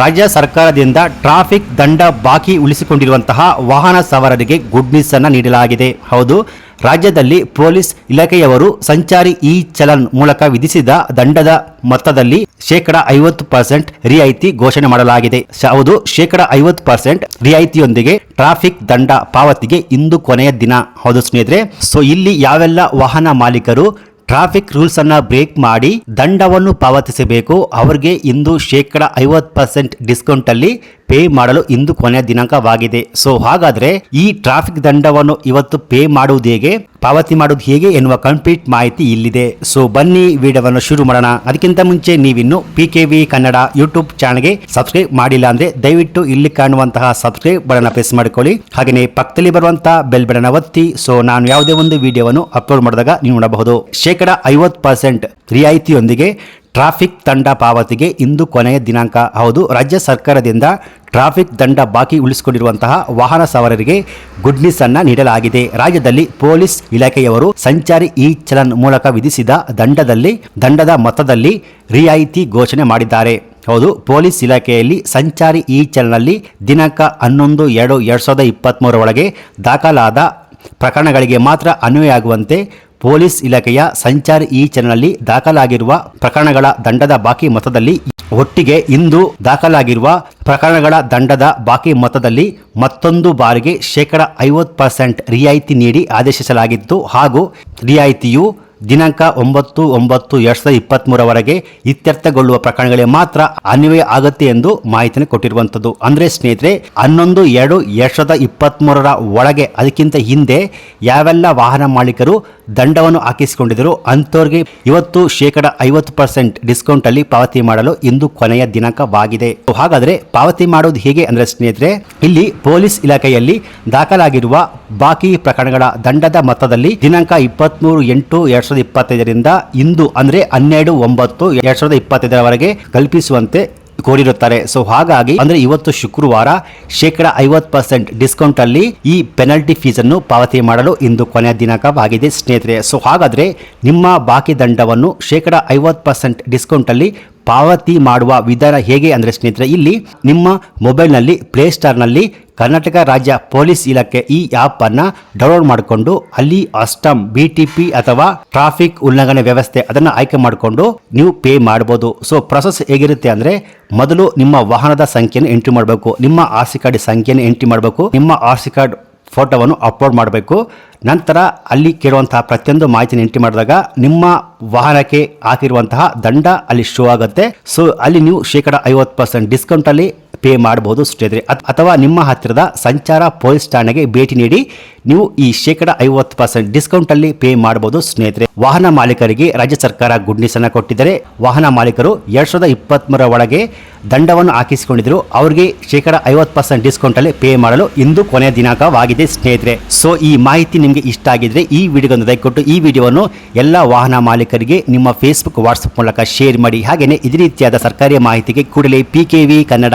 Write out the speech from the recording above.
ರಾಜ್ಯ ಸರ್ಕಾರದಿಂದ ಟ್ರಾಫಿಕ್ ದಂಡ ಬಾಕಿ ಉಳಿಸಿಕೊಂಡಿರುವಂತಹ ವಾಹನ ಸವಾರರಿಗೆ ಗುಡ್ ನ್ಯೂಸ್ ಅನ್ನು ನೀಡಲಾಗಿದೆ. ಹೌದು, ರಾಜ್ಯದಲ್ಲಿ ಪೊಲೀಸ್ ಇಲಾಖೆಯವರು ಸಂಚಾರಿ ಇ ಚಲನ್ ಮೂಲಕ ವಿಧಿಸಿದ ದಂಡದ ಮೊತ್ತದಲ್ಲಿ ಶೇಕಡ ಐವತ್ತು ಪರ್ಸೆಂಟ್ ರಿಯಾಯಿತಿ ಘೋಷಣೆ ಮಾಡಲಾಗಿದೆ. ಹೌದು, ಶೇಕಡ ಐವತ್ತು ಪರ್ಸೆಂಟ್ ರಿಯಾಯಿತಿಯೊಂದಿಗೆ ಟ್ರಾಫಿಕ್ ದಂಡ ಪಾವತಿಗೆ ಇಂದು ಕೊನೆಯ ದಿನ. ಹೌದು ಸ್ನೇಹಿತರೆ, ಸೊ ಇಲ್ಲಿ ಯಾವೆಲ್ಲ ವಾಹನ ಮಾಲೀಕರು ಟ್ರಾಫಿಕ್ ರೂಲ್ಸ್ ಅನ್ನ ಬ್ರೇಕ್ ಮಾಡಿ ದಂಡವನ್ನು ಪಾವತಿಸಬೇಕು. ಅವರಿಗೆ ಇಂದು ಶೇಕಡ ಐವತ್ತು ಪರ್ಸೆಂಟ್ ಡಿಸ್ಕೌಂಟ್ ಅಲ್ಲಿ ಪೇ ಮಾಡಲು ಇಂದು ಕೊನೆಯ ದಿನಾಂಕವಾಗಿದೆ. ಸೊ ಹಾಗಾದ್ರೆ ಈ ಟ್ರಾಫಿಕ್ ದಂಡವನ್ನು ಇವತ್ತು ಪೇ ಮಾಡುವುದು ಹೇಗೆ? ಪಾವತಿ ಮಾಡುವುದು ಹೇಗೆ ಎನ್ನುವ ಕಂಪ್ಲೀಟ್ ಮಾಹಿತಿ ಇಲ್ಲಿದೆ. ಸೊ ಬನ್ನಿ ವಿಡಿಯೋವನ್ನು ಶುರು ಮಾಡೋಣ. ಅದಕ್ಕಿಂತ ಮುಂಚೆ ನೀವಿನ್ನು P K V Kannada YouTube ಚಾನಲ್ಗೆ ಸಬ್ಸ್ಕ್ರೈಬ್ ಮಾಡಿಲ್ಲ ಅಂದ್ರೆ ದಯವಿಟ್ಟು ಇಲ್ಲಿ ಕಾಣುವಂತಹ ಸಬ್ಸ್ಕ್ರೈಬ್ ಬಟನ್ ಪ್ರೆಸ್ ಮಾಡಿಕೊಳ್ಳಿ. ಹಾಗೆಯೇ ಪಕ್ಕದಲ್ಲಿ ಬರುವಂತಹ ಬೆಲ್ ಬಟನ್ ಒತ್ತಿ. ಸೊ ನಾನು ಯಾವುದೇ ಒಂದು ವಿಡಿಯೋವನ್ನು ಅಪ್ಲೋಡ್ ಮಾಡಿದಾಗ ನೀವು ನೋಡಬಹುದು. ಶೇಕಡ ಐವತ್ತು ಪರ್ಸೆಂಟ್ ರಿಯಾಯಿತಿಯೊಂದಿಗೆ ಟ್ರಾಫಿಕ್ ದಂಡ ಪಾವತಿಗೆ ಇಂದು ಕೊನೆಯ ದಿನಾಂಕ. ಹೌದು, ರಾಜ್ಯ ಸರ್ಕಾರದಿಂದ ಟ್ರಾಫಿಕ್ ದಂಡ ಬಾಕಿ ಉಳಿಸಿಕೊಂಡಿರುವಂತಹ ವಾಹನ ಸವಾರರಿಗೆ ಗುಡ್ ನ್ಯೂಸ್ ಅನ್ನ ನೀಡಲಾಗಿದೆ. ರಾಜ್ಯದಲ್ಲಿ ಪೊಲೀಸ್ ಇಲಾಖೆಯವರು ಸಂಚಾರಿ ಇ ಚಲನ್ ಮೂಲಕ ವಿಧಿಸಿದ ದಂಡದಲ್ಲಿ, ದಂಡದ ಮೊತ್ತದಲ್ಲಿ ರಿಯಾಯಿತಿ ಘೋಷಣೆ ಮಾಡಿದ್ದಾರೆ. ಹೌದು, ಪೊಲೀಸ್ ಇಲಾಖೆಯಲ್ಲಿ ಸಂಚಾರಿ ಇ ಚಲನಲ್ಲಿ ದಿನಾಂಕ ಹನ್ನೊಂದು ಎರಡು ಎರಡು ಸಾವಿರದ ಇಪ್ಪತ್ತ್ಮೂರ ಒಳಗೆ ದಾಖಲಾದ ಪ್ರಕರಣಗಳಿಗೆ ಮಾತ್ರ ಅನ್ವಯವಾಗುವಂತೆ ಪೊಲೀಸ್ ಇಲಾಖೆಯ ಸಂಚಾರಿ ಈ ಚಾನಲ್ನಲ್ಲಿ ದಾಖಲಾಗಿರುವ ಪ್ರಕರಣಗಳ ದಂಡದ ಬಾಕಿ ಮೊತ್ತದಲ್ಲಿ ಒಟ್ಟಿಗೆ ಇಂದು ದಾಖಲಾಗಿರುವ ಪ್ರಕರಣಗಳ ದಂಡದ ಬಾಕಿ ಮೊತ್ತದಲ್ಲಿ ಮತ್ತೊಂದು ಬಾರಿಗೆ ಶೇಕಡ ಐವತ್ತು ಪರ್ಸೆಂಟ್ ರಿಯಾಯಿತಿ ನೀಡಿ ಆದೇಶಿಸಲಾಗಿತ್ತು ಹಾಗೂ ರಿಯಾಯಿತಿಯು ದಿನಾಂಕ ಒಂಬತ್ತು ಒಂಬತ್ತು ಎರಡ್ ಸಾವಿರದ ಇಪ್ಪತ್ತ್ಮೂರವರೆಗೆ ಇತ್ಯರ್ಥಗೊಳ್ಳುವ ಪ್ರಕರಣಗಳಿಗೆ ಮಾತ್ರ ಅನ್ವಯ ಆಗುತ್ತೆ ಎಂದು ಮಾಹಿತಿಯನ್ನು ಕೊಟ್ಟಿರುವಂಥದ್ದು. ಅಂದರೆ ಸ್ನೇಹಿತರೆ, ಹನ್ನೊಂದು ಎರಡು ಎರಡ್ ಸಾವಿರದ ಇಪ್ಪತ್ತ್ಮೂರರ ಒಳಗೆ ಅದಕ್ಕಿಂತ ಹಿಂದೆ ಯಾವೆಲ್ಲ ವಾಹನ ಮಾಲೀಕರು ದಂಡವನ್ನು ಹಾಕಿಸಿಕೊಂಡಿದ್ದರು. ಅಂಥವ್ರಿಗೆ ಇವತ್ತು ಶೇಕಡ ಐವತ್ತು ಪರ್ಸೆಂಟ್ ಡಿಸ್ಕೌಂಟ್ ಅಲ್ಲಿ ಪಾವತಿ ಮಾಡಲು ಇಂದು ಕೊನೆಯ ದಿನಾಂಕವಾಗಿದೆ. ಹಾಗಾದ್ರೆ ಪಾವತಿ ಮಾಡೋದು ಹೇಗೆ ಅಂದ್ರೆ ಸ್ನೇಹಿತರೆ, ಇಲ್ಲಿ ಪೊಲೀಸ್ ಇಲಾಖೆಯಲ್ಲಿ ದಾಖಲಾಗಿರುವ ಬಾಕಿ ಪ್ರಕರಣಗಳ ದಂಡದ ಮೊತ್ತದಲ್ಲಿ ದಿನಾಂಕ ಇಪ್ಪತ್ಮೂರು ಎಂಟು ಎರಡ್ ಸಾವಿರದ ಇಪ್ಪತ್ತೈದರಿಂದ ಇಂದು ಅಂದ್ರೆ ಹನ್ನೆರಡು ಒಂಬತ್ತು ಎರಡ್ ಸಾವಿರದ ಇಪ್ಪತ್ತೈದರವರೆಗೆ ಕಲ್ಪಿಸುವಂತೆ ಕೋರಿರುತ್ತಾರೆ. ಸೊ ಹಾಗಾಗಿ, ಅಂದ್ರೆ ಇವತ್ತು ಶುಕ್ರವಾರ ಶೇಕಡ ಐವತ್ತು ಪರ್ಸೆಂಟ್ ಡಿಸ್ಕೌಂಟ್ ಅಲ್ಲಿ ಈ ಪೆನಲ್ಟಿ ಫೀಸ್ ಅನ್ನು ಪಾವತಿ ಮಾಡಲು ಇಂದು ಕೊನೆಯ ದಿನಾಂಕವಾಗಿದೆ ಸ್ನೇಹಿತರೆ. ಸೊ ಹಾಗಾದ್ರೆ ನಿಮ್ಮ ಬಾಕಿ ದಂಡವನ್ನು ಶೇಕಡ ಐವತ್ತು ಪರ್ಸೆಂಟ್ ಡಿಸ್ಕೌಂಟ್ ಅಲ್ಲಿ ಪಾವತಿ ಮಾಡುವ ವಿಧಾನ ಹೇಗೆ ಅಂದರೆ ಸ್ನೇಹಿತರೆ, ಇಲ್ಲಿ ನಿಮ್ಮ ಮೊಬೈಲ್ನಲ್ಲಿ ಪ್ಲೇಸ್ಟೋರ್ನಲ್ಲಿ ಕರ್ನಾಟಕ ರಾಜ್ಯ ಪೊಲೀಸ್ ಇಲಾಖೆ ಈ ಆಪ್ ಅನ್ನ ಡೌನ್ಲೋಡ್ ಮಾಡಿಕೊಂಡು ಅಲ್ಲಿ ಅಸ್ಟಮ್ ಬಿ ಟಿ ಪಿ ಅಥವಾ ಟ್ರಾಫಿಕ್ ಉಲ್ಲಂಘನೆ ವ್ಯವಸ್ಥೆ ಅದನ್ನು ಆಯ್ಕೆ ಮಾಡಿಕೊಂಡು ನೀವು ಪೇ ಮಾಡ್ಬೋದು. ಸೊ ಪ್ರೊಸೆಸ್ ಹೇಗಿರುತ್ತೆ ಅಂದರೆ ಮೊದಲು ನಿಮ್ಮ ವಾಹನದ ಸಂಖ್ಯೆಯನ್ನು ಎಂಟ್ರಿ ಮಾಡಬೇಕು, ನಿಮ್ಮ ಆರ್ ಸಿ ಕಾರ್ಡ್ ಸಂಖ್ಯೆಯನ್ನು ಎಂಟ್ರಿ ಮಾಡಬೇಕು, ನಿಮ್ಮ ಆರ್ ಸಿ ಕಾರ್ಡ್ ಫೋಟೋವನ್ನು ಅಪ್ಲೋಡ್ ಮಾಡಬೇಕು. ನಂತರ ಅಲ್ಲಿ ಕೇಳುವಂತಹ ಪ್ರತಿಯೊಂದು ಮಾಹಿತಿನ ಎಂಟ್ರಿ ಮಾಡಿದಾಗ ನಿಮ್ಮ ವಾಹನಕ್ಕೆ ಹಾಕಿರುವಂತಹ ದಂಡ ಅಲ್ಲಿ ಶೋ ಆಗುತ್ತೆ. ಸೊ ಅಲ್ಲಿ ನೀವು ಶೇಕಡ ಐವತ್ತು ಪರ್ಸೆಂಟ್ ಡಿಸ್ಕೌಂಟಲ್ಲಿ ಪೇ ಮಾಡಬಹುದು ಸ್ನೇಹಿತರೆ. ಅಥವಾ ನಿಮ್ಮ ಹತ್ತಿರದ ಸಂಚಾರ ಪೊಲೀಸ್ ಠಾಣೆಗೆ ಭೇಟಿ ನೀಡಿ ನೀವು ಈ ಶೇಕಡ ಐವತ್ತು ಪರ್ಸೆಂಟ್ ಡಿಸ್ಕೌಂಟ್ ಅಲ್ಲಿ ಪೇ ಮಾಡಬಹುದು ಸ್ನೇಹಿತರೆ. ವಾಹನ ಮಾಲೀಕರಿಗೆ ರಾಜ್ಯ ಸರ್ಕಾರ ಗುಡ್ ಕೊಟ್ಟಿದ್ದರೆ ವಾಹನ ಮಾಲೀಕರು ಎರಡ್ ಸಾವಿರದ ಇಪ್ಪತ್ತ್ಮೂರ ಒಳಗೆ ದಂಡವನ್ನು ಹಾಕಿಸಿಕೊಂಡಿದ್ರು ಅವರಿಗೆ ಶೇಕಡ ಐವತ್ತು ಪರ್ಸೆಂಟ್ ಡಿಸ್ಕೌಂಟ್ ಅಲ್ಲಿ ಪೇ ಮಾಡಲು ಇಂದು ಕೊನೆಯ ದಿನಾಂಕವಾಗಿದೆ ಸ್ನೇಹಿತರೆ. ಸೊ ಈ ಮಾಹಿತಿ ನಿಮಗೆ ಇಷ್ಟ ಆಗಿದ್ರೆ ಈ ವಿಡಿಯೋ ಕೊಟ್ಟು, ಈ ವಿಡಿಯೋವನ್ನು ಎಲ್ಲ ವಾಹನ ಮಾಲೀಕರಿಗೆ ನಿಮ್ಮ ಫೇಸ್ಬುಕ್ ವಾಟ್ಸಪ್ ಮೂಲಕ ಶೇರ್ ಮಾಡಿ. ಹಾಗೆಯೇ ಇದೇ ರೀತಿಯಾದ ಸರ್ಕಾರಿ ಮಾಹಿತಿಗೆ ಕೂಡಲೇ P K V Kannada